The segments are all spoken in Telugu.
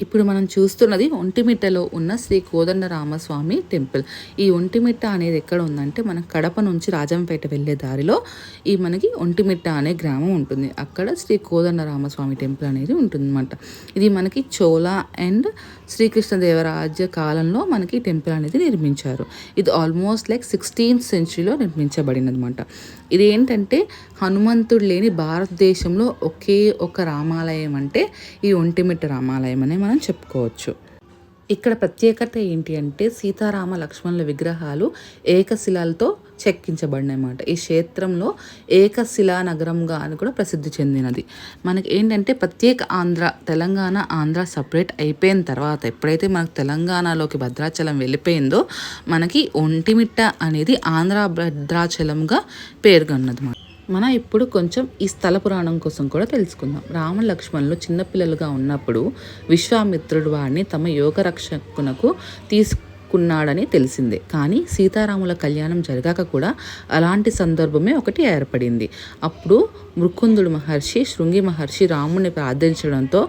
ఇప్పుడు మనం చూస్తున్నది ఒంటిమిట్టలో ఉన్న శ్రీ కోదండరామస్వామి టెంపుల్. ఈ ఒంటిమిట్ట అనేది ఎక్కడ ఉందంటే మన కడప నుంచి రాజంపేట వెళ్ళే దారిలో ఈ మనకి ఒంటిమిట్ట అనే గ్రామం ఉంటుంది. అక్కడ శ్రీ కోదండరామస్వామి టెంపుల్ అనేది ఉంటుందన్నమాట. ఇది మనకి చోళ అండ్ శ్రీకృష్ణదేవరాజ్య కాలంలో మనకి టెంపుల్ అనేది నిర్మించారు. ఇది ఆల్మోస్ట్ లైక్ సిక్స్టీన్త్ సెంచురీలో నిర్మించబడినదన్నమాట. ఇది ఏంటంటే హనుమంతుడు లేని భారతదేశంలో ఒకే ఒక రామాలయం అంటే ఈ ఒంటిమిట్ట రామాలయం అనే మనం చెప్పుకోవచ్చు. ఇక్కడ ప్రత్యేకత ఏంటి అంటే సీతారామ లక్ష్మణుల విగ్రహాలు ఏకశిలాలతో చెక్కించబడినమాట ఈ క్షేత్రంలో ఏకశిలా నగరంగా అని కూడా ప్రసిద్ధి చెందినది. మనకి ఏంటంటే ప్రత్యేక ఆంధ్ర తెలంగాణ ఆంధ్ర సపరేట్ అయిపోయిన తర్వాత ఎప్పుడైతే మనకు తెలంగాణలోకి భద్రాచలం వెళ్ళిపోయిందో మనకి ఒంటిమిట్ట అనేది ఆంధ్ర భద్రాచలంగా పేరుగన్నది మన ఇప్పుడు కొంచెం ఈ స్థల పురాణం కోసం కూడా తెలుసుకుందాం. రామ లక్ష్మణులు చిన్నపిల్లలుగా ఉన్నప్పుడు విశ్వామిత్రుడు వారిని తమ యోగ రక్షకునకు తీసుకు కున్నాడని తెలిసిందే. కానీ సీతారాముల కళ్యాణం జరగాక కూడా అలాంటి సందర్భమే ఒకటి ఏర్పడింది. అప్పుడు మృకుందుడు మహర్షి శృంగి మహర్షి రాముని ప్రార్థించడంతో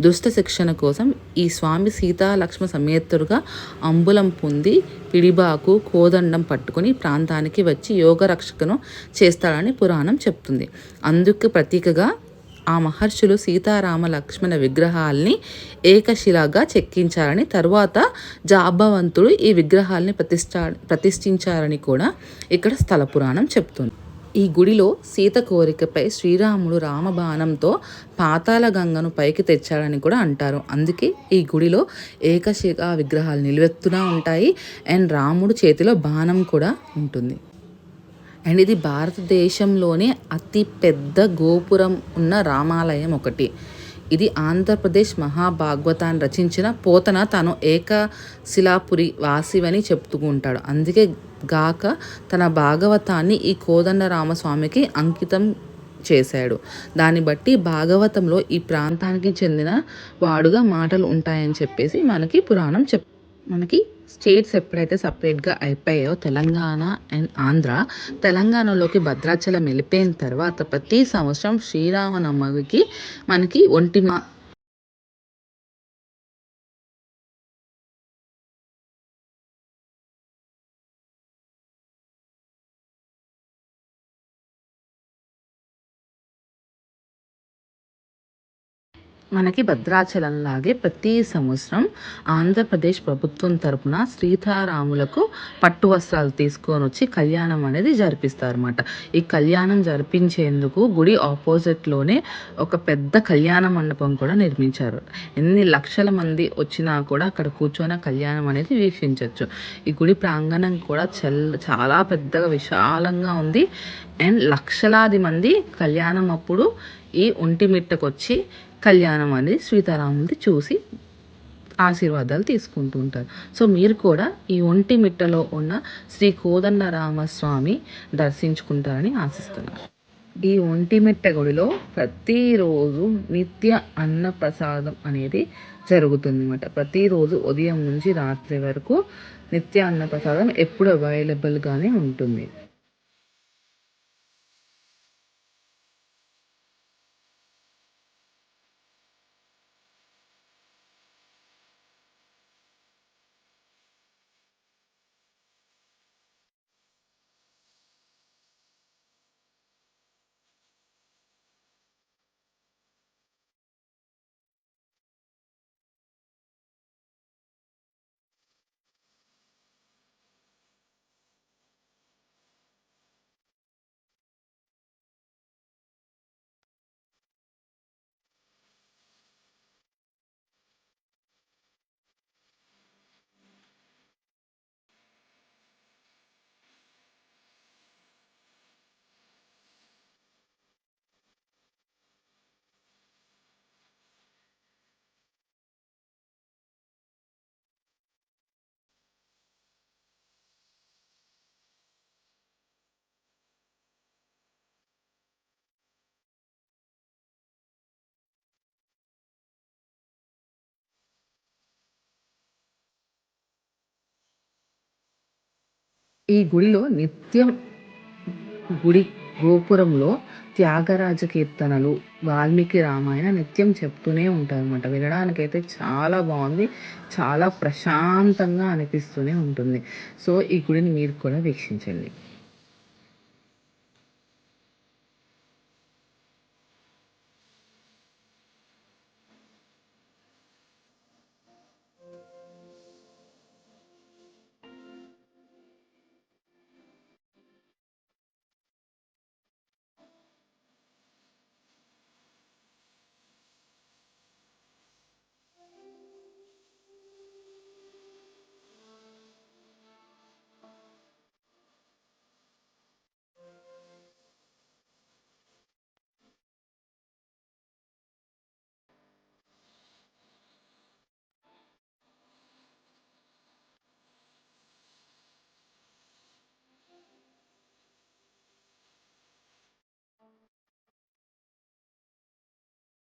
దుష్ట శిక్షణ కోసం ఈ స్వామి సీతా లక్ష్మ సమేతుడుగా అంబులం పొంది పిడిబాకు కోదండం పట్టుకుని ప్రాంతానికి వచ్చి యోగ రక్షకను చేస్తాడని పురాణం చెప్తుంది. అందుకు ప్రతీకగా ఆ మహర్షులు సీతారామ లక్ష్మణ విగ్రహాల్ని ఏకశిలాగా చెక్కించారని తరువాత జాబవంతుడు ఈ విగ్రహాల్ని ప్రతిష్టా ప్రతిష్ఠించారని కూడా ఇక్కడ స్థల పురాణం చెప్తుంది. ఈ గుడిలో సీత కోరికపై శ్రీరాముడు రామబాణంతో పాతాల గంగను పైకి తెచ్చాడని కూడా అంటారు. అందుకే ఈ గుడిలో ఏకశిలా విగ్రహాలు నిలువెత్తునా ఉంటాయి. అండ్ రాముడు చేతిలో బాణం కూడా ఉంటుంది. అండ్ ఇది భారతదేశంలోనే అతి పెద్ద గోపురం ఉన్న రామాలయం ఒకటి. ఇది ఆంధ్రప్రదేశ్ మహాభాగవతాన్ని రచించిన పోతన తాను ఏకశిలాపురి వాసివని చెప్తూ ఉంటాడు. అందుకే గాక తన భాగవతాన్ని ఈ కోదండ రామస్వామికి అంకితం చేశాడు. దాన్ని బట్టి భాగవతంలో ఈ ప్రాంతానికి చెందిన వాడుగా మాటలు ఉంటాయని చెప్పేసి మనకి పురాణం చెప్ మనకి స్టేట్స్ ఎప్పుడైతే సపరేట్గా అయిపోయాయో తెలంగాణ అండ్ ఆంధ్ర తెలంగాణలోకి భద్రాచలం వెళ్ళిపోయిన తర్వాత ప్రతి సంవత్సరం శ్రీరామనవమికి మనకి ఒంటి మనకి భద్రాచలం లాగే ప్రతి సంవత్సరం ఆంధ్రప్రదేశ్ ప్రభుత్వం తరపున సీతారాములకు పట్టు వస్త్రాలు తీసుకొని వచ్చి కళ్యాణం అనేది జరిపిస్తారన్నమాట. ఈ కళ్యాణం జరిపించేందుకు గుడి ఆపోజిట్లోనే ఒక పెద్ద కళ్యాణ మండపం కూడా నిర్మించారు. ఎన్ని లక్షల మంది వచ్చినా కూడా అక్కడ కూర్చొని కళ్యాణం అనేది వీక్షించవచ్చు ఈ గుడి ప్రాంగణం కూడా చల్ చాలా పెద్దగా విశాలంగా ఉంది. అండ్ లక్షలాది మంది కళ్యాణం అప్పుడు ఈ ఒంటిమిట్టకు వచ్చి కళ్యాణం అనేది సీతారాములది చూసి ఆశీర్వాదాలు తీసుకుంటూ ఉంటారు. సో మీరు కూడా ఈ ఒంటి మిట్టలో ఉన్న శ్రీ కోదండరామస్వామి దర్శించుకుంటారని ఆశిస్తున్నారు ఈ ఒంటిమిట్ట గుడిలో ప్రతిరోజు నిత్య అన్న ప్రసాదం అనేది జరుగుతుంది అనమాట ప్రతిరోజు ఉదయం నుంచి రాత్రి వరకు నిత్య అన్న ప్రసాదం ఎప్పుడు అవైలబుల్గానే ఉంటుంది. ఈ గుడిలో నిత్యం గుడి గోపురంలో త్యాగరాజ కీర్తనలు వాల్మీకి రామాయణ నిత్యం చెప్తూనే ఉంటారనమాట వినడానికైతే చాలా బాగుంది. చాలా ప్రశాంతంగా అనిపిస్తూనే ఉంటుంది. సో ఈ గుడిని మీరు కూడా వీక్షించండి.